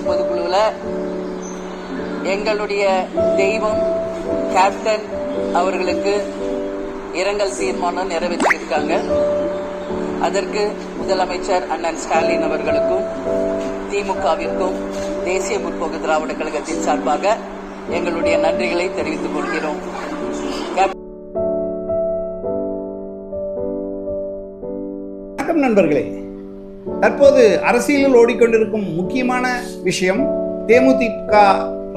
அரசியல் பொதுக்குழுவில் எங்களுடைய தெய்வம் கேப்டன் அவர்களுக்கு இரங்கல் தீர்மானம் நிறைவேற்றியிருக்காங்க. அதற்கு முதலமைச்சர் அண்ணன் ஸ்டாலின் அவர்களுக்கும் திமுகவிற்கும் தேசிய முற்போக்கு திராவிட கழகத்தின் சார்பாக எங்களுடைய நன்றிகளை தெரிவித்துக் கொள்கிறோம். நண்பர்களே. தற்போது அரசியலில் ஓடிக்கொண்டிருக்கும் முக்கியமான விஷயம் தேமுதிக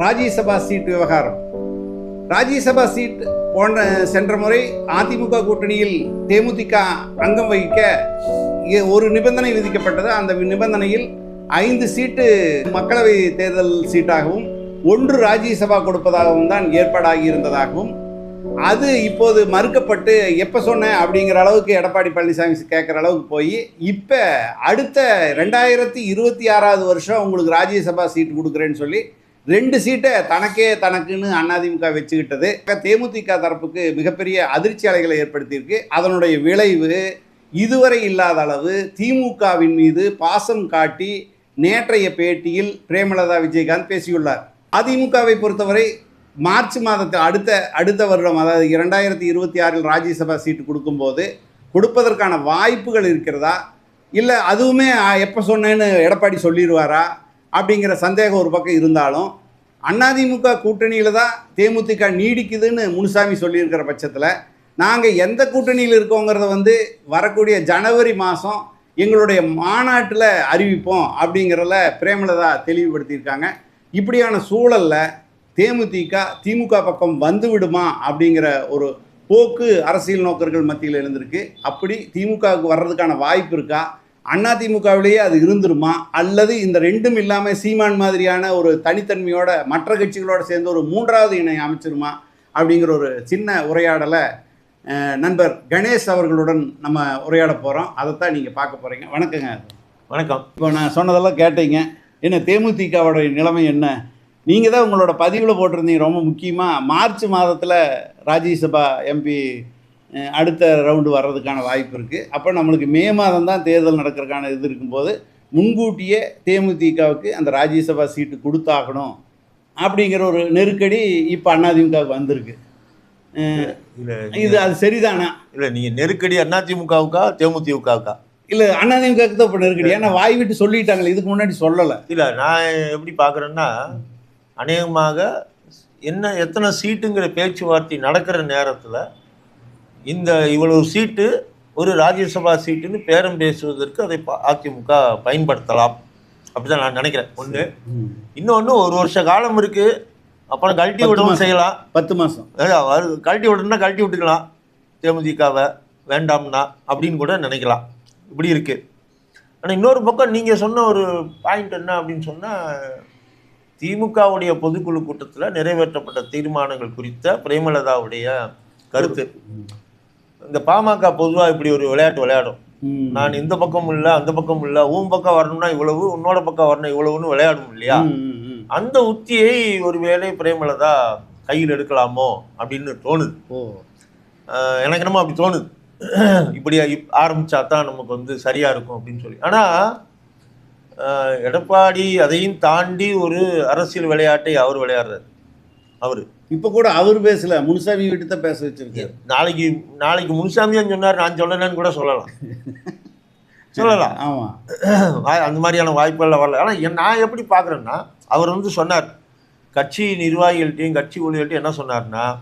ராஜ்யசபா சீட் விவகாரம். ராஜ்யசபா சீட் போன்ற சென்ற முறை அதிமுக கூட்டணியில் தேமுதிக அங்கம் வகிக்க ஒரு நிபந்தனை விதிக்கப்பட்டது. அந்த நிபந்தனையில் ஐந்து சீட்டு மக்களவை தேர்தல் சீட்டாகவும் ஒன்று ராஜ்யசபா கொடுப்பதாகவும் தான் ஏற்பாடாகி இருந்ததாகவும் அது இப்போது மறுக்கப்பட்டு எப்போ சொன்னேன் அப்படிங்கிற அளவுக்கு எடப்பாடி பழனிசாமி கேட்குற அளவுக்கு போய் இப்போ அடுத்த ரெண்டாயிரத்தி இருபத்தி ஆறாவது வருஷம் உங்களுக்கு ராஜ்யசபா சீட்டு கொடுக்குறேன்னு சொல்லி ரெண்டு சீட்டை தனக்கே தனக்குன்னு அதிமுக வச்சுக்கிட்டது. தேமுதிக தரப்புக்கு மிகப்பெரிய அதிர்ச்சி அலைகளை ஏற்படுத்தியிருக்கு. அதனுடைய விளைவு இதுவரை இல்லாத அளவு திமுகவின் மீது பாசம் காட்டி நேற்றைய பேட்டியில் பிரேமலதா விஜயகாந்த் பேசியுள்ளார். அதிமுகவை பொறுத்தவரை மார்ச் மாதத்தில் அடுத்த அடுத்த வருடம் அதாவது இரண்டாயிரத்தி இருபத்தி ஆறில் ராஜ்யசபா சீட்டு கொடுக்கும்போது கொடுப்பதற்கான வாய்ப்புகள் இருக்கிறதா? இல்லை அதுவுமே எப்போ சொன்னேன்னு எடப்பாடி சொல்லிடுவாரா? அப்படிங்கிற சந்தேகம் ஒரு பக்கம் இருந்தாலும் அதிமுக கூட்டணியில் தான் தேமுதிக நீடிக்குதுன்னு முனுசாமி சொல்லியிருக்கிற பட்சத்தில் நாங்கள் எந்த கூட்டணியில் இருக்கோங்கிறத வந்து வரக்கூடிய ஜனவரி மாதம் எங்களுடைய மாநாட்டில் அறிவிப்போம் அப்படிங்கிறத பிரேமலதா தெளிவுபடுத்தியிருக்காங்க. இப்படியான சூழலில் தேமுதிக திமுக பக்கம் வந்து விடுமா அப்படிங்கிற ஒரு போக்கு அரசியல் நோக்கர்கள் மத்தியில் இருந்திருக்கு. அப்படி திமுகவுக்கு வர்றதுக்கான வாய்ப்பு இருக்கா? அண்ணா திமுகவிலேயே அது இருந்துருமா? அல்லது இந்த ரெண்டும் இல்லாமல் சீமான் மாதிரியான ஒரு தனித்தன்மையோட மற்ற கட்சிகளோட சேர்ந்து ஒரு மூன்றாவது இணை அமைச்சிருமா? அப்படிங்கிற ஒரு சின்ன உரையாடலை நண்பர் கணேஷ் அவர்களுடன் நம்ம உரையாட போகிறோம் அதைத்தான் நீங்கள் பார்க்க போகிறீங்க வணக்கங்க. வணக்கம். இப்போ நான் சொன்னதெல்லாம் கேட்டீங்க. என்ன தேமுதிகவோட நிலைமை என்ன? நீங்கள் தான் உங்களோட பதிவில் போட்டிருந்தீங்க ரொம்ப முக்கியமாக மார்ச் மாதத்தில் ராஜ்யசபா எம்பி அடுத்த ரவுண்டு வர்றதுக்கான வாய்ப்பு இருக்குது அப்போ நம்மளுக்கு மே மாதம் தான் தேர்தல் நடக்கிறதுக்கான இது இருக்கும்போது முன்கூட்டியே தேமுதிகவுக்கு அந்த ராஜ்யசபா சீட்டு கொடுத்தாகணும் அப்படிங்கிற ஒரு நெருக்கடி இப்போ அதிமுகவுக்கு வந்திருக்கு. இது அது சரிதானா? இல்ல நீங்க நெருக்கடி அதிமுகவுக்கா தேமுதிகவுக்கா இல்லை அதிமுகவுக்கு தான் இப்போ நெருக்கடி. ஏன்னா வாய் விட்டு சொல்லிட்டாங்களே இதுக்கு முன்னாடி சொல்லலை. இல்ல நான் எப்படி பாக்குறேன்னா அநேகமாக என்ன எத்தனை சீட்டுங்கிற பேச்சுவார்த்தை நடக்கிற நேரத்துல இந்த இவ்வளவு சீட்டு ஒரு ராஜ்யசபா சீட்டுன்னு பேரம் பேசுவதற்கு அதை அதிமுக பயன்படுத்தலாம். அப்படிதான் நான் நினைக்கிறேன். ஒண்ணு. இன்னொன்று ஒரு வருஷ காலம் இருக்கு. அப்புறம் கழட்டி விடவும். செய்யலாம். பத்து மாதம் கழட்டி விடணும்னா கழட்டி விட்டுக்கலாம். தேமுதிகவை வேண்டாம்னா அப்படின்னு கூட நினைக்கலாம். இப்படி இருக்கு. ஆனால் இன்னொரு பக்கம் நீங்கள் சொன்ன ஒரு பாயிண்ட் என்ன அப்படின்னு சொன்னால் திமுகவுடைய பொதுக்குழு கூட்டத்தில் நிறைவேற்றப்பட்ட தீர்மானங்கள் குறித்த பிரேமலதாவுடைய கருத்து. இந்த பாமக பொதுவாக இப்படி ஒரு விளையாட்டு விளையாடும். நான் இந்த பக்கம் இல்லை அந்த பக்கம் இல்லை உன் பக்கம் வரணும்னா இவ்வளவு உன்னோட பக்கம் வரணும் இவ்வளவுன்னு விளையாடும் இல்லையா. அந்த உத்தியை ஒருவேளை பிரேமலதா கையில் எடுக்கலாமோ அப்படின்னு தோணுது. எனக்கு என்னமோ அப்படி தோணுது. இப்படி இப்- ஆரம்பிச்சா தான் நமக்கு வந்து சரியா இருக்கும் அப்படின்னு சொல்லி. ஆனா ஆஹ் எடப்பாடி அதையும் தாண்டி ஒரு அரசியல் விளையாட்டை அவர் விளையாடுறாரு. அவரு. இப்ப கூட அவர் பேசல. முனுசாமி வீட்டு தான் பேச வச்சிருக்கு நாளைக்கு நாளைக்கு முனுசாமி தான் சொன்னார் நான் சொல்லலன்னு கூட சொல்லலாம். சொல்லலாம். ஆமா. வா- அந்த மாதிரியான வாய்ப்புகள் வரல. ஆனால் நான் எப்படி பார்க்குறேன்னா அவர் வந்து சொன்னார். கட்சி நிர்வாகிகள்ட்டையும் கட்சி ஊழியர்கள்ட்டையும் என்ன சொன்னார்னா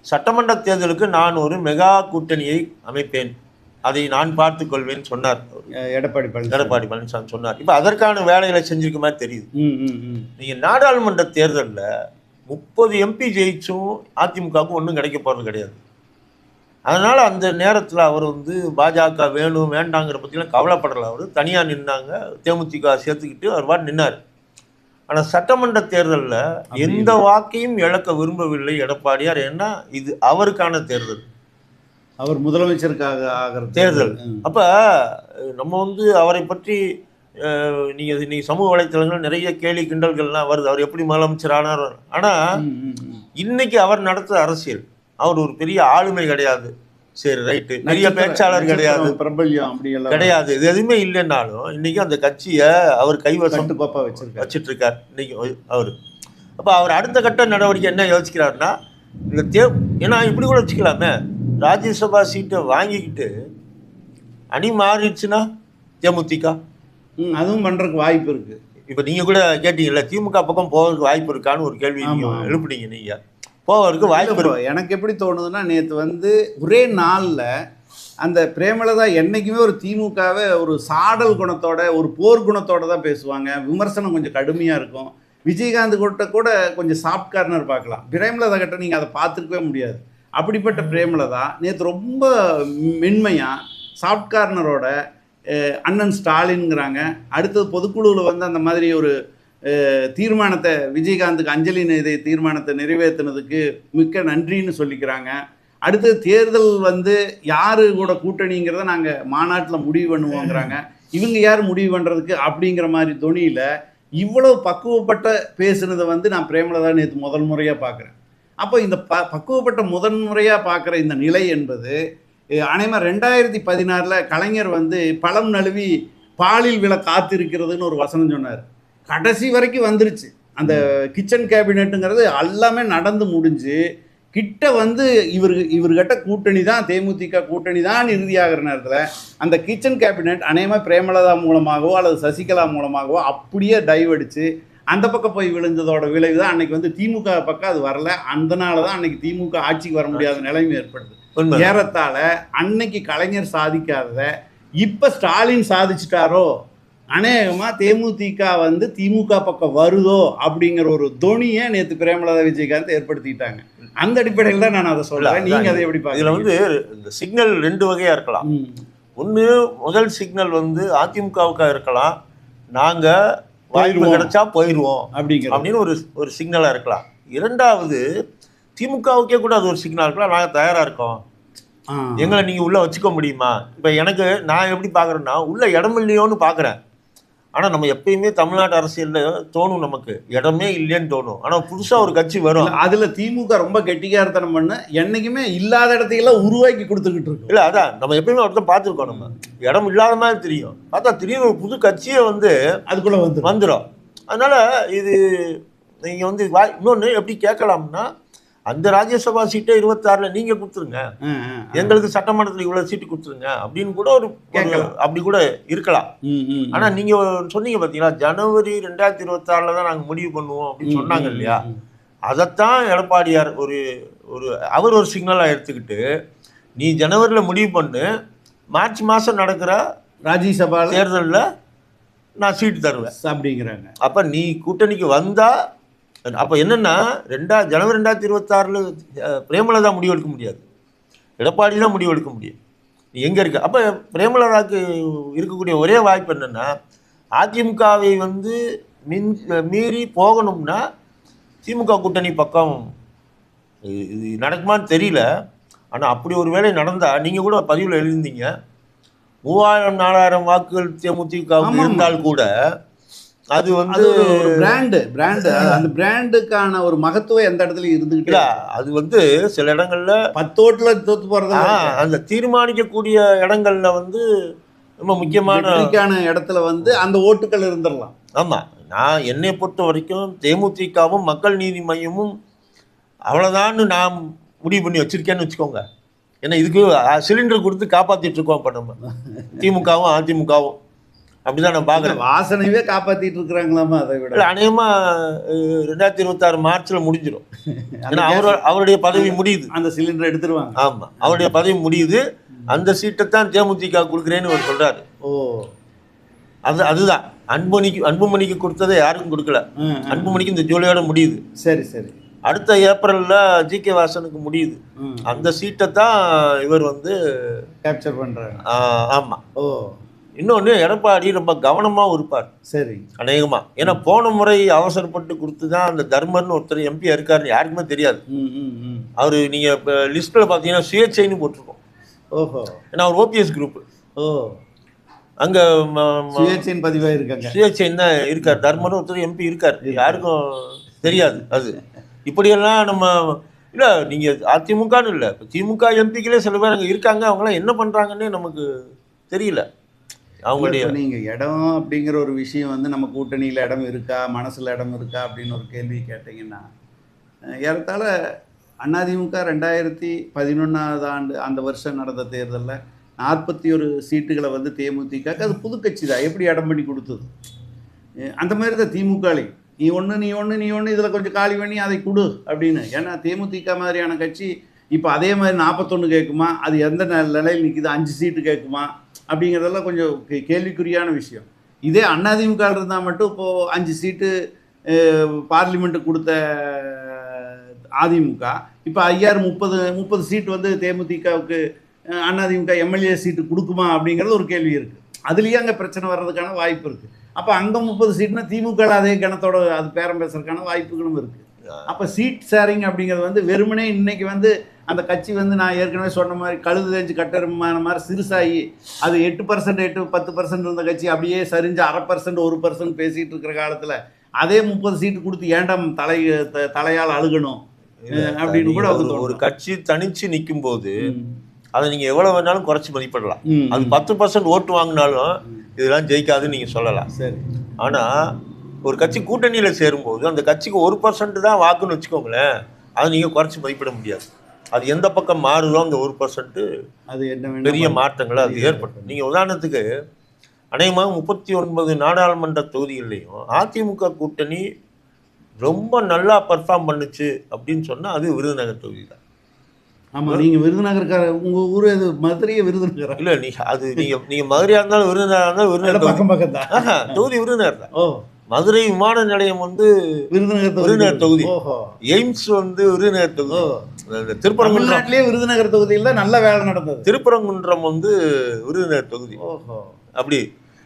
சட்டமன்ற தேர்தலுக்கு நான் ஒரு மெகா கூட்டணியை அமைப்பேன். அதை நான் பார்த்துக்கொள்வேன் சொன்னார். அஹ் எடப்பாடி பழனிசாமி. எடப்பாடி பழனிசாமி சொன்னார். இப்போ அதற்கான வேலைகளை செஞ்சிருக்க மாதிரி தெரியுது. நீங்கள் நாடாளுமன்ற தேர்தலில் முப்பது எம்பி ஜெயிச்சும் அதிமுகவுக்கு ஒன்றும் கிடைக்க போகிறது கிடையாது. அதனால் அந்த நேரத்தில் அவர் வந்து பாஜக வேணும் வேண்டாங்கிற பற்றிலாம் கவலைப்படலை அவர். தனியாக நின்னாங்க. தேமுதிக சேர்த்துக்கிட்டு அவர் பாட்டு நின்னார். ஆனால் சட்டமன்ற தேர்தலில் எந்த வாக்கையும் இழக்க விரும்பவில்லை எடப்பாடியார். ஏன்னா இது அவருக்கான தேர்தல். அவர் முதலமைச்சருக்காக ஆகிறது. தேர்தல். அப்போ நம்ம வந்து அவரை பற்றி அஹ், நீங்க நீங்க சமூக வலைத்தளங்கள் நிறைய கேலி கிண்டல்கள்லாம் வருது. அவர் எப்படி முதலமைச்சர் ஆனார். ஆனால். இன்னைக்கு அவர் நடத்துற அரசியல் அவர் ஒரு பெரிய ஆளுமை கிடையாது. சரி ரைட்டு பெரிய நட்சத்திர- பேச்சாளர் கிடையாது. பிரபல்யம் கிடையாது. இது எதுவுமே இல்லைன்னாலும் இன்னைக்கு அந்த கட்சியை அவர் கைவசம் கட்டுக்கோப்பா வச்சிருக்காரு. வச்சிட்டு இருக்கார் இன்னைக்கு அவர். அப்போ அவர் அடுத்த கட்ட நடவடிக்கை என்ன யோசிக்கிறாருன்னா இந்த தே ஏன்னா இப்படி கூட வச்சுக்கலாமே. ராஜ்யசபா சீட்டை வாங்கிக்கிட்டு அணி மாறிடுச்சுன்னா தேமுதிக? ம், அதுவும் பண்றதுக்கு வாய்ப்பு இருக்கு. இப்போ நீங்கள் கூட கேட்டீங்கல்ல திமுக பக்கம் போவதற்கு வாய்ப்பு இருக்கான்னு ஒரு கேள்வி. எழுப்புனீங்க நீங்கள் போவதற்கு வாய்ப்பு இல்ல bro, இருக்கு. எனக்கு எப்படி தோணுதுன்னா நேத்து வந்து ஒரே நாள்ல அந்த பிரேமலதா என்னைக்குமே ஒரு திமுகவை ஒரு சாடல் குணத்தோட ஒரு போர் குணத்தோட தான் பேசுவாங்க. விமர்சனம் கொஞ்சம் கடுமையா இருக்கும். விஜயகாந்த் கிட்ட கூட கொஞ்சம் சாஃப்ட் கார்னர் பார்க்கலாம். பிரேமலதா கிட்ட நீங்க அதை பார்த்துருக்கவே முடியாது. அப்படிப்பட்ட பிரேமலதா நேற்று ரொம்ப மென்மையா சாஃப்ட் கார்னரோட அண்ணன் ஸ்டாலின்ங்கிறாங்க. அடுத்தது பொதுக்குழுவில் வந்து அந்த மாதிரி ஒரு தீர்மானத்தை விஜயகாந்துக்கு அஞ்சலி நிதி தீர்மானத்தை நிறைவேற்றினதுக்கு மிக்க நன்றின்னு சொல்லிக்கிறாங்க. அடுத்தது தேர்தல் வந்து யாரு கூட கூட்டணிங்கிறத நாங்கள் மாநாட்டில் முடிவு பண்ணுவோங்கிறாங்க. இவங்க யார் முடிவு பண்ணுறதுக்கு அப்படிங்கிற மாதிரி தொனியில் இவ்வளவு பக்குவப்பட்ட பேசுனதை வந்து நான் பிரேமலதா நேற்று முதல் முறையாக பார்க்குறேன் அப்போ இந்த ப பக்குவப்பட்ட முதன் முறையாக பார்க்குற இந்த நிலை என்பது அனைவரும் ரெண்டாயிரத்தி பதினாறில் கலைஞர் வந்து பழம் நழுவி பாலில் விழ காத்திருக்கிறதுன்னு ஒரு வசனம் சொன்னார். கடைசி வரைக்கும் வந்துருச்சு. அந்த கிச்சன் கேபினெட்டுங்கிறது எல்லாமே நடந்து முடிஞ்சு கிட்ட வந்து இவர் இவர்கிட்ட கூட்டணி தான் தேமுதிக கூட்டணி தான் இறுதியாகிற நேரத்தில் அந்த கிச்சன் கேபினெட் அநேகமாக பிரேமலதா மூலமாகவோ அல்லது சசிகலா மூலமாகவோ அப்படியே டைவ் அடிச்சு அந்த பக்கம் போய் விழுந்ததோட விளைவு தான் அன்னைக்கு வந்து திமுக பக்கம் அது வரல. அதனால தான் அன்னைக்கு திமுக ஆட்சிக்கு வர முடியாத நிலைமை ஏற்படுது. உண்மை ஏறத்தாழ அன்னைக்கு கலைஞர் சாதிக்காதத இப்ப ஸ்டாலின் சாதிச்சிட்டாரோ அநேகமா தேமுதிக வந்து திமுக பக்கம் வருதோ அப்படிங்கிற ஒரு தொனியை நேத்து பிரேமலதா விஜயகாந்த் ஏற்படுத்திட்டாங்க. அந்த அடிப்படையில் தான் நான் அதை சொல்றேன். நீங்க அதை எப்படி இதுல வந்து இந்த சிக்னல் ரெண்டு வகையா இருக்கலாம். ஒன்று முதல் சிக்னல் வந்து அதிமுகவுக்கா இருக்கலாம். நாங்க வாய்ப்பு. கிடைச்சா போயிடுவோம் அப்படிங்கிற அப்படின்னு ஒரு ஒரு சிக்னலா இருக்கலாம். இரண்டாவது திமுகவுக்கே கூட அது ஒரு சிக்னல் இருக்கலாம். நாங்க தயாரா இருக்கோம். எங்களை நீங்க உள்ள வச்சுக்க முடியுமா? இப்ப எனக்கு நான் எப்படி பாக்குறேன்னா உள்ள இடம் இல்லையோன்னு பாக்குறேன் ஆனா நம்ம எப்பயுமே தமிழ்நாட்டு அரசியல்ல தோணும் நமக்கு. இடமே இல்லைன்னு தோணும். ஆனா புதுசா ஒரு கட்சி வரும். அதுல திமுக ரொம்ப கெட்டிக்காரத்தனம் பண்ண என்னைக்குமே இல்லாத இடத்தையெல்லாம் உருவாக்கி கொடுத்துக்கிட்டு இருக்கு. இல்ல அதான். நம்ம எப்பயுமே ஒருத்தர் பார்த்துருக்கோம் நம்ம. இடம் இல்லாத மாதிரி தெரியும். பார்த்தா திடீர்னு ஒரு புது கட்சியே வந்து அதுக்குள்ள வந்து வந்துடும் அதனால இது நீங்க வந்து இன்னொன்று எப்படி கேட்கலாம்னா அந்த ராஜ்யசபா சீட்டை இருபத்தாறுல நீங்க கொடுத்துருங்க. எங்களுக்கு சட்டமன்றத்தில் இவ்வளவு சீட்டு கொடுத்துருங்க அப்படின்னு கூட ஒரு. அப்படி கூட இருக்கலாம். ஆனா நீங்க சொன்னீங்க பாத்தீங்களா ஜனவரி ரெண்டாயிரத்தி இருபத்தாறுல தான் நாங்க முடிவு பண்ணுவோம் அப்படின்னு சொன்னாங்க இல்லையா? அதைத்தான் எடப்பாடியார் ஒரு ஒரு அவர் ஒரு சிக்னலாக எடுத்துக்கிட்டு நீ ஜனவரியில் முடிவு பண்ணு மார்ச் மாதம் நடக்கிற ராஜ்யசபால தேர்தலில் நான் சீட்டு தருவேன். அப்படிங்கிறாங்க அப்போ நீ கூட்டணிக்கு வந்தா அப்போ என்னன்னா ரெண்டா ஜனவரி ரெண்டாயிரத்தி இருபத்தாறில் பிரேமலதா முடிவு எடுக்க முடியாது. எடப்பாடி தான் முடிவு எடுக்க முடியும் நீ எங்கே இருக்க? அப்போ பிரேமலதாக்கு இருக்கக்கூடிய ஒரே வாய்ப்பு என்னன்னா அதிமுகவை வந்து மின் மீறி போகணும்னா திமுக கூட்டணி பக்கம் இது நடக்குமான்னு தெரியல. ஆனால் அப்படி ஒரு வேளை நடந்தால் நீங்கள் கூட பதிவில் எழுதியிருந்தீங்க. மூவாயிரம் நாலாயிரம் வாக்குகள் தேமுதிக. இருந்தால் கூட அது வந்து ஒரு பிராண்டு பிராண்டு அந்த பிராண்டுக்கான ஒரு மகத்துவம் எந்த இடத்துலயும் இருந்துகிட்டு இல்ல அது வந்து சில இடங்கள்ல பத்து ஓட்டுல தோத்து போறது ஆ, அந்த தீர்மானிக்கக்கூடிய இடங்கள்ல வந்து ரொம்ப முக்கியமான இடத்துல வந்து அந்த ஓட்டுகள் இருந்துடலாம் ஆமா. நான் என்னை பொறுத்த வரைக்கும் தேமுதிகவும் மக்கள் நீதி மையமும் அவ்வளோதான்னு நான் முடிவு பண்ணி வச்சிருக்கேன்னு வச்சுக்கோங்க. ஏன்னா இதுக்கு சிலிண்டர் கொடுத்து காப்பாத்திட்டு இருக்கோம் இப்போ நம்ம. திமுகவும் அதிமுகவும். அப்படிதான் நான் பார்க்குறேன். வாசனையவே காப்பாத்திட்டு இருக்கிறாங்களாமா அதை விட? இல்லை அநேகமாக ரெண்டாயிரத்தி இருபத்தாறு மார்ச்சில் முடிஞ்சிடும் ஏன்னா அவர் அவருடைய பதவி முடியுது. அந்த சிலிண்டர் எடுத்துருவாங்க. ஆமா அவருடைய பதவி முடியுது. அந்த சீட்டை தான் தேமுதிக கொடுக்குறேன்னு அவர் சொல்றாரு. ஓ. அது அதுதான். அன்புமணிக்கு அன்புமணிக்கு கொடுத்ததை யாருக்கும் கொடுக்கல. அன்புமணிக்கு இந்த ஜூலையோட முடியுது. சரி சரி. அடுத்த ஏப்ரல்ல ஜி கே வாசனுக்கு முடியுது. அந்த சீட்டை தான் இவர் வந்து கேப்சர் பண்றாங்க ஆ, ஆமா. ஓ. இன்னொன்று எடப்பாடி ரொம்ப கவனமாகவும் இருப்பார் சரி. அநேகமா. ஏன்னா போன முறை அவசரப்பட்டு கொடுத்து தான் அந்த தர்மர்னு ஒருத்தர் எம்பி இருக்காருன்னு யாருக்குமே தெரியாது. ம் ம் ம். அவர் நீங்க இப்போ லிஸ்ட்டில் பார்த்தீங்கன்னா சுயேட்சைன்னு போட்டிருக்கோம். ஓஹோ. ஏன்னா அவர் ஓபிஎஸ் குரூப் ஓ. அங்க சுயேட்சையின் பதிவாக இருக்காங்க. சுயேட்சைன்னு தான் இருக்கார். தர்மரும் ஒருத்தர் எம்பி இருக்கார். யாருக்கும் தெரியாது அது. இப்படியெல்லாம் நம்ம இல்லை நீங்கள் அதிமுகன்னு இல்லை. திமுக எம்பிக்களே சில பேர் அங்கே இருக்காங்க. அவங்களாம் என்ன பண்ணுறாங்கன்னே நமக்கு தெரியல. அவங்களுடைய நீங்க இடம் அப்படிங்கிற ஒரு விஷயம் வந்து நம்ம கூட்டணியில இடம் இருக்கா? மனசுல இடம் இருக்கா? அப்படின்னு ஒரு கேள்வி கேட்டீங்கன்னா ஏறத்தாழ அதிமுக ரெண்டாயிரத்தி பதினொன்றாவது ஆண்டு அந்த வருஷம் நடந்த தேர்தலில் நாற்பத்தி ஒரு சீட்டுகளை வந்து தேமுதிக அது புதுக்கட்சி தான். எப்படி இடம் பண்ணி கொடுத்தது? அந்த மாதிரி தான் திமுகலையும். நீ ஒன்று நீ ஒன்று நீ ஒன்று இதில் கொஞ்சம் காலி பண்ணி அதை கொடு அப்படின்னு. ஏன்னா தேமுதிக மாதிரியான கட்சி இப்போ அதே மாதிரி நாற்பத்தொன்று கேட்குமா? அது எந்த நிலையில் நிற்கிது அஞ்சு சீட்டு கேட்குமா? அப்படிங்கிறதெல்லாம் கொஞ்சம் கேள்விக்குறியான விஷயம். இதே அதிமுக இருந்தால் மட்டும் இப்போது அஞ்சு சீட்டு பார்லிமெண்ட்டு கொடுத்த அதிமுக. இப்போ ஐயாயிரம் முப்பது முப்பது சீட்டு வந்து தேமுதிகவுக்கு அதிமுக எம்எல்ஏ சீட்டு கொடுக்குமா அப்படிங்கிறது ஒரு கேள்வி இருக்குது அதுலேயே அங்கே பிரச்சனை வர்றதுக்கான வாய்ப்பு இருக்குது அப்போ அங்கே முப்பது சீட்னா திமுக அதே கணத்தோட அது பேரம் பேசுறதுக்கான வாய்ப்புகளும் இருக்குது அப்போ சீட் ஷேரிங் அப்படிங்கிறது வந்து வெறுமனே இன்னைக்கு வந்து அந்த கட்சி வந்து நான் ஏற்கனவே சொன்ன மாதிரி கழுது தேஞ்சு கட்டருமான மாதிரி சிறுசாகி அது எட்டு பர்சன்ட் எட்டு பத்து பர்சன்ட் இருந்த கட்சி அப்படியே சரிஞ்சு அரை பர்சன்ட் ஒரு பர்சன்ட் பேசிகிட்டு இருக்கிற காலத்தில் அதே முப்பது சீட்டு கொடுத்து ஏண்டாம் தலை தலையால் அழுகணும்? அப்படின்னு கூட ஒரு-. கட்சி தனிச்சு நிற்கும் போது அதை நீங்க எவ்வளவு வேணாலும் குறைச்சு மதிப்பிடலாம். அது பத்து பர்சன்ட் ஓட்டு வாங்கினாலும் இதெல்லாம் ஜெயிக்காதுன்னு நீங்க சொல்லலாம். சரி. ஆனா ஒரு கட்சி கூட்டணியில சேரும்போது அந்த கட்சிக்கு ஒரு பர்சன்ட் தான் வாக்குன்னு வச்சுக்கோங்களேன் அதை நீங்க குறைச்சு மதிப்பிட முடியாது. அது எந்த பக்கம் மாறுதோ அந்த ஒரு பர்சன்ட் அது என்ன பெரிய மாற்றங்களை அது ஏற்படும். நீங்க உதாரணத்துக்கு அநேகமாக முப்பத்தி ஒன்பது நாடாளுமன்ற தொகுதிகள்லையும் அதிமுக கூட்டணி ரொம்ப நல்லா பர்ஃபார்ம் பண்ணுச்சு அப்படின்னு சொன்னா அது விருதுநகர் தொகுதி தான். ஆமாம் நீங்கள் விருதுநகர்கார உங்கள் ஊர் இது மதுரையே விருதுநகர்? இல்ல நீ அது நீங்க நீங்க மதுரையா இருந்தாலும் விருதுநகரா இருந்தாலும் விருதுநகர் பக்கம் பக்கம் தான் தொகுதி விருதுநகர் தான். ஓ. மதுரை விமான நிலையம் வந்து விருதுநகர் விருதுநகர் தொகுதி. எய்ம்ஸ் வந்து விருதுநகர் தொகுதி. தமிழ்நாட்டிலே விருதுநகர் தொகுதியில் தான் நல்ல வேலை நடந்தது. திருப்பரங்குன்றம் வந்து விருதுநகர் தொகுதி. ஓஹோ. அப்படி.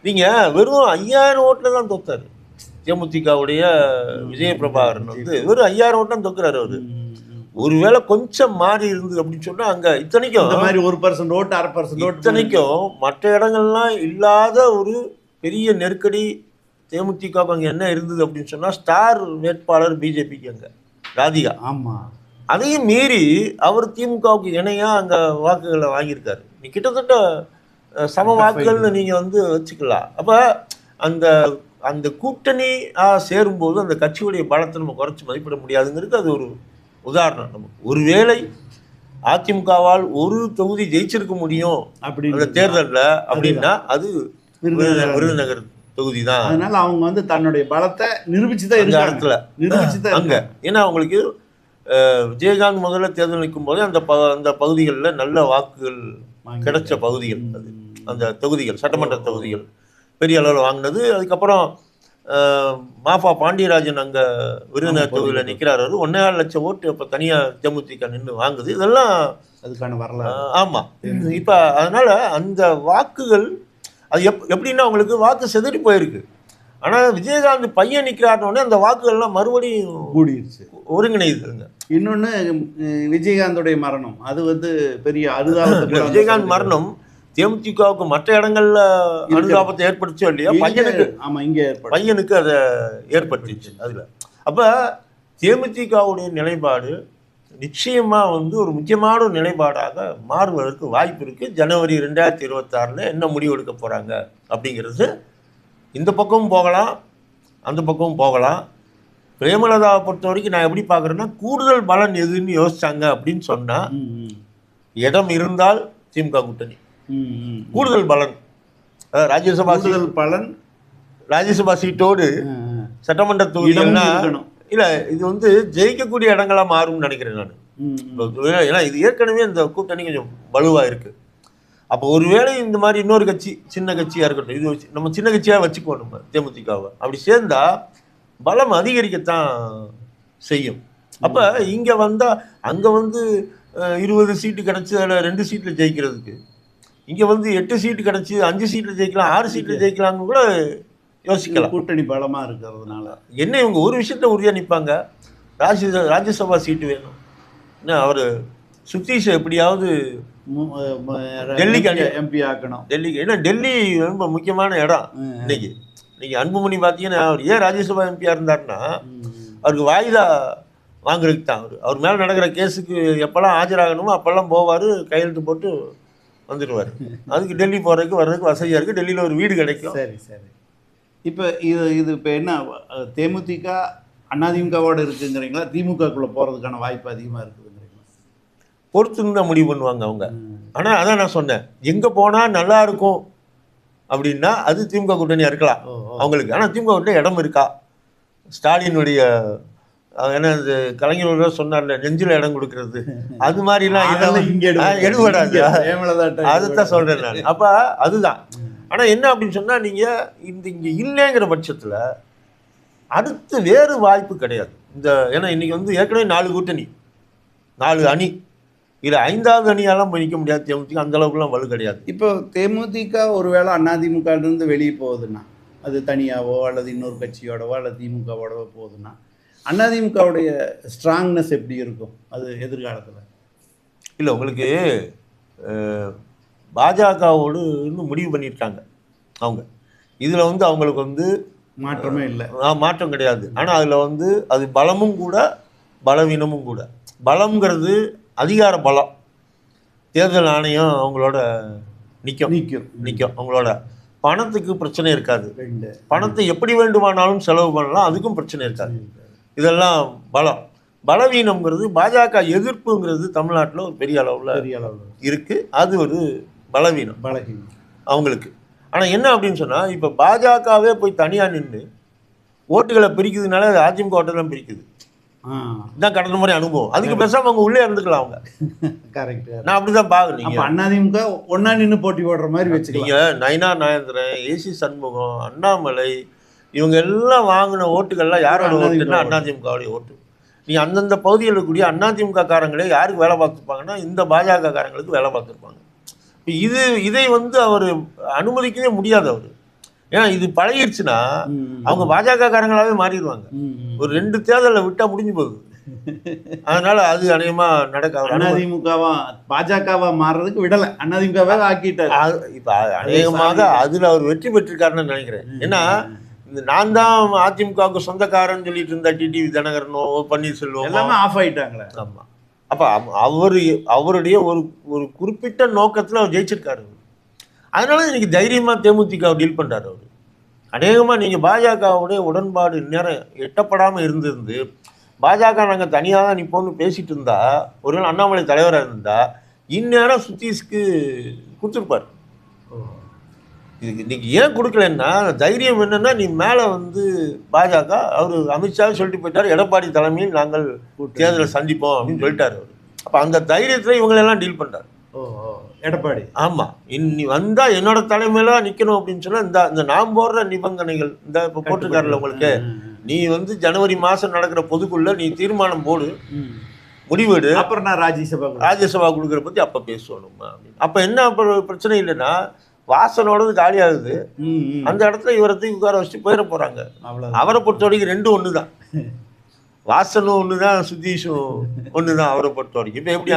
நீங்க வெறும் ஐயாயிரம் ஓட்டுல தான் தோத்தாரு. தேமுதிகவுடைய விஜய பிரபாகரன் வந்து வெறும் ஐயாயிரம் ஓட்டம் தோக்குறாரு அவரு. ஒருவேளை கொஞ்சம் மாறி இருந்தது அப்படின்னு சொன்னா அங்க இத்தனைக்கும் இந்த மாதிரி ஒரு பர்சன்ட் ஓட்டு அரை பர்சன்ட் ஓட்டு இத்தனைக்கும் மற்ற இடங்கள்லாம் இல்லாத ஒரு பெரிய நெருக்கடி தேமுதிக அங்க என்ன இருந்தது அப்படின்னு சொன்னா ஸ்டார் வேட்பாளர் பிஜேபிக்கு அங்க. ராதிகா. ஆமா. அதையும் மீறி அவர் திமுகவுக்கு இணையா அங்க வாக்குகளை வாங்கியிருக்காரு. நீ கிட்டத்தட்ட சம வாக்குகள்னு நீங்க வந்து வச்சுக்கலாம். அப்ப அந்த அந்த கூட்டணி சேரும்போது அந்த கட்சியுடைய பலத்தை நம்ம குறைச்சு மதிப்பிட முடியாதுங்கிறது அது ஒரு உதாரணம் நமக்கு. ஒருவேளை அதிமுகவால் ஒரு தொகுதி ஜெயிச்சிருக்க முடியும் அந்த அப்படின்னு தேர்தல்ல அப்படின்னா அது விருதுநகர். தொகுதி தான் அதனால அவங்க வந்து தன்னுடைய பலத்தை நிரூபிச்சு தான் இருக்காங்க. இடத்துல. நிரூபிச்சு தான் அங்க ஏன்னா அவங்களுக்கு விஜயகாந்த் முதல்ல தேர்தல் நிற்கும் போதே அந்த ப அந்த பகுதிகளில் நல்ல வாக்குகள் கிடைச்ச பகுதிகள் அது. அந்த தொகுதிகள் சட்டமன்ற தொகுதிகள். பெரிய அளவில் வாங்கினது. அதுக்கப்புறம் மாஃபா பாண்டியராஜன் அங்கே விருதுநகர் தொகுதியில் நிற்கிறாரு அவர் ஒன்றே லட்சம் ஓட்டு இப்போ தனியாக தேமுதிக நின்று வாங்குது. இதெல்லாம் அதுக்கான வரலாறு. அஹ், ஆமா. இப்போ அதனால அந்த வாக்குகள் அது எப் எப்படின்னா அவங்களுக்கு வாக்கு செதறி போயிருக்கு. ஆனா விஜயகாந்த் பையன் நிற்கிறாருனோடனே அந்த வாக்குகள்லாம் மறுபடியும் கூடிருச்சு. ஒருங்கிணையுதுங்க. இன்னொன்னு அஹ், விஜயகாந்தோடைய மரணம். அது வந்து பெரிய கூட விஜயகாந்த் மரணம் தேமுதிகவுக்கு மற்ற இடங்கள்ல அனுதாபத்தை ஏற்படுச்சோ இல்லையா? பையனுக்கு ஆமா இங்க பையனுக்கு அதை ஏற்பட்டுச்சு அதுல. அப்ப தேமுதிகவுடைய நிலைப்பாடு நிச்சயமா வந்து ஒரு முக்கியமான ஒரு நிலைப்பாடாக மாறுவதற்கு வாய்ப்பு இருக்கு. ஜனவரி ரெண்டாயிரத்தி இருபத்தாறுல என்ன முடிவு எடுக்க போறாங்க அப்படிங்கிறது இந்த பக்கமும் போகலாம் அந்த பக்கமும் போகலாம் பிரேமலதாவை பொறுத்த வரைக்கும் நான் எப்படி பார்க்குறேன்னா கூடுதல் பலன் எதுன்னு யோசிச்சாங்க அப்படின்னு சொன்னா ம், ம். இடம் இருந்தால் திமுக கூட்டணி. கூடுதல் பலன் ராஜ்யசபா கூடுதல் பலன் ராஜ்யசபா சீட்டோடு. சட்டமன்ற இருக்கணும். இல்ல இது வந்து ஜெயிக்கக்கூடிய இடங்களா மாறும்னு நினைக்கிறேன் நான். ஏன்னா இது ஏற்கனவே இந்த கூட்டணி கொஞ்சம் வலுவா இருக்கு அப்போ ஒருவேளை இந்த மாதிரி இன்னொரு கட்சி சின்ன கட்சியா இருக்கட்டும் இது வச்சு- நம்ம சின்ன கட்சியா வச்சுக்குவோம் நம்ம தேமுதிகவை. அப்படி சேர்ந்தா பலம் அதிகரிக்கத்தான் செய்யும். அப்ப இங்க வந்தா அங்க வந்து இருபது சீட்டு கிடைச்சு அதில் ரெண்டு சீட்ல ஜெயிக்கிறதுக்கு. இங்க வந்து எட்டு சீட்டு கிடைச்சு அஞ்சு சீட்ல ஜெயிக்கலாம் ஆறு சீட்ல ஜெயிக்கலாம்னு கூட யோசிக்கலாம். கூட்டணி பலமா இருக்கிறதுனால. என்ன இவங்க ஒரு விஷயத்த உறுதியா நிற்பாங்க ராஜ்ய ராஜ்யசபா சீட்டு வேணும். என்ன அவர் சுத்தீஷை எப்படியாவது டெல்லிக்கு எம்பி ஆக்கணும். டெல்லிக்கு ஏன்னா டெல்லி ரொம்ப முக்கியமான இடம். இன்னைக்கு. இன்னைக்கு அன்புமணி பார்த்தீங்கன்னா அவர் ஏன் ராஜ்யசபா எம்பியா இருந்தாருன்னா ம், ம். அவருக்கு வாய்தா வாங்குறதுக்கு தான் அவர். அவர் மேலே நடக்கிற கேஸுக்கு எப்போல்லாம் ஆஜராகணுமோ அப்போல்லாம் போவார் கையெழுத்து போட்டு வந்துடுவார் அதுக்கு டெல்லி போகிறதுக்கு வர்றதுக்கு வசதியாக இருக்குது டெல்லியில் ஒரு வீடு கிடைக்கும். சரி சரி. இப்போ இது இது இப்போ என்ன தேமுதிக அதிமுகவோட இருக்குங்கிறீங்களா? திமுகக்குள்ளே போகிறதுக்கான வாய்ப்பு அதிகமாக இருக்குதுங்கிறீங்களா பொறுத்துன்னு தான் முடிவு பண்ணுவாங்க அவங்க. ஆனால் அதான் நான் சொன்னேன். எங்கே போனால் நல்லா இருக்கும் அப்படின்னா அது திமுக கூட்டணியாக இருக்கலாம். அவங்களுக்கு. ஆனால் திமுக கூட்டணி இடம் இருக்கா? ஸ்டாலினுடைய என்ன இது கலைஞர் சொன்னார்ல நெஞ்சில் இடம் கொடுக்கறது. அது மாதிரிலாம் எடுபடாது. அதைத்தான் சொல்கிறேன் நான். அப்போ அதுதான். ஆனால் என்ன அப்படின்னு சொன்னால் நீங்கள் இந்த இங்கே இல்லைங்கிற பட்சத்தில் அடுத்து வேறு வாய்ப்பு கிடையாது. இந்த ஏன்னா இன்னைக்கு வந்து ஏற்கனவே நாலு கூட்டணி. நாலு அணி. இதில் ஐந்தாவது அணியாலாம் போய் நிற்க முடியாது. தேமுதிக அந்த அளவுக்குலாம் வலு கிடையாது. இப்போ தேமுதிக ஒருவேளை அதிமுகலேருந்து வெளியே போகுதுன்னா அது தனியாவோ அல்லது இன்னொரு கட்சியோடவோ அல்லது திமுகவோடவோ போகுதுன்னா அதிமுகவுடைய ஸ்ட்ராங்னஸ் எப்படி இருக்கும்? அது எதிர்காலத்தில். இல்லை உங்களுக்கு பாஜகவோடு இன்னும் முடிவு பண்ணியிருக்காங்க அவங்க. இதில் வந்து அவங்களுக்கு வந்து மாற்றமே இல்லை. மாற்றம் கிடையாது. ஆனால் அதில் வந்து அது பலமும் கூட பலவீனமும் கூட. பலம்ங்கிறது அதிகார பலம். தேர்தல் ஆணையம் அவங்களோட நிற்கும் நிற்கும் நிற்கும் அவங்களோட. பணத்துக்கு பிரச்சனை இருக்காது. பணத்தை எப்படி வேண்டுமானாலும் செலவு பண்ணலாம் அதுக்கும் பிரச்சனை இருக்காது. இதெல்லாம் பலம். பலவீனம்ங்கிறது பாஜக எதிர்ப்புங்கிறது தமிழ்நாட்டில் ஒரு பெரிய அளவில் பெரிய அளவில். இருக்குது அது ஒரு பலவீனம். பலகீனம் அவங்களுக்கு. ஆனால் என்ன அப்படின்னு சொன்னால் இப்போ பாஜகவே போய் தனியாக நின்று ஓட்டுகளை பிரிக்குதுனால அது அதிமுக ஓட்டை தான் பிரிக்குது. ஆ இதுதான் கடந்த முறை அனுபவம். அதுக்கு பேசாம அவங்க உள்ளே இருந்துக்கலாம் அவங்க. கரெக்ட் நான் அப்படிதான் பார்க்குறேன். அப்போ நீங்க அதிமுக ஒண்ணா நின்று போட்டி போடுற மாதிரி வச்சுக்கலாம். நீங்க நயனா நாயந்திரன் ஏசி சண்முகம் அண்ணாமலை இவங்க எல்லாம் வாங்கின ஓட்டுகள்லாம் யாரோட ஓட்டுன்னா அதிமுகவுடைய ஓட்டு. நீ அந்தந்த பகுதியில் இருக்கக்கூடிய அதிமுக காரங்களே யாருக்கு வேலை பார்த்துருப்பாங்கன்னா இந்த பாஜக காரங்களுக்கு வேலை பார்த்துருப்பாங்க. இது இதை வந்து அவர் அனுமதிக்கவே முடியாது அவர். ஏன்னா இது பழகிடுச்சுன்னா. அவங்க பாஜக காரங்களாவே மாறிடுவாங்க. ஒரு ரெண்டு தேர்தலில் விட்டா முடிஞ்சு போகுது. அதனால அது அநேகமா நடக்க அவர் அனுமதி- அதிமுகவா பாஜகவா மாறுறதுக்கு விடல. அதிமுகவே ஆக்கிட்டாரு. இப்ப அநேகமாக அதுல அவர் வெற்றி பெற்றிருக்காருன்னு நினைக்கிறேன். ஏன்னா இந்த நான் தான் அதிமுகவுக்கு சொந்தக்காரன் சொல்லிட்டு இருந்த டிடிவி தினகரனோ பன்னீர்செல்வமோ. எல்லாமே ஆஃப் ஆயிட்டாங்களே. ஆமா. அப்ப அவ- அவரு அவருடைய ஒரு ஒரு குறிப்பிட்ட நோக்கத்துல அவர் ஜெயிச்சிருக்காரு. அதனால இன்னைக்கு தைரியமா தேமுதிக டீல் பண்றாரு அவர். அநேகமா நீங்க பாஜகவுடைய உடன்பாடு நேரம் எட்டப்படாம இருந்திருந்து பாஜக நாங்க தனியாக தான் நிப்போம்னு பேசிட்டு இருந்தா ஒருவேளை அண்ணாமலை தலைவராக இருந்தா இந்நேரம் சுத்தீஷ்க்கு கொடுத்துருப்பார். இதுக்கு இன்னைக்கு ஏன் கொடுக்கலன்னா தைரியம் என்னன்னா நீ மேலே வந்து பாஜக அவர் அமித்ஷா சொல்லிட்டு போயிட்டார் எடப்பாடி தலைமையில் நாங்கள் தேர்தலை சந்திப்போம் அப்படின்னு சொல்லிட்டாரு அவர். அப்போ அந்த தைரியத்தில் இவங்களெல்லாம் டீல் பண்ணுறாரு ஓ. எடப்பாடி. ஆமாம் இன்னி வந்தால் என்னோட தலைமையில நிற்கணும் அப்படின்னு சொன்னால் இந்த இந்த நாம் போடுற நிபந்தனைகள் இந்த இப்போ போட்டிருக்காருல்ல உங்களுக்கு? நீ வந்து ஜனவரி மாதம் நடக்கிற பொதுக்குள்ள நீ தீர்மானம் போடு. முடிவெடு. அப்புறம் நான் ராஜ்யசபா. ராஜ்யசபா கொடுக்குற பற்றி அப்போ பேசணுமா? அப்போ என்ன பிரச்சனை இல்லைன்னா வாசனோடது காலியாகுது. அந்த இடத்துல இவரை தூக்கி உட்கார வச்சுட்டு போயிட போறாங்க. அவ்வளவுதான். அவரை பொறுத்த வரைக்கும் ரெண்டும் ஒன்று தான் வாசனும் ஒன்று தான் சுதீஷும் ஒன்று தான் அவரை பொறுத்த வரைக்கும். இப்போ எப்படி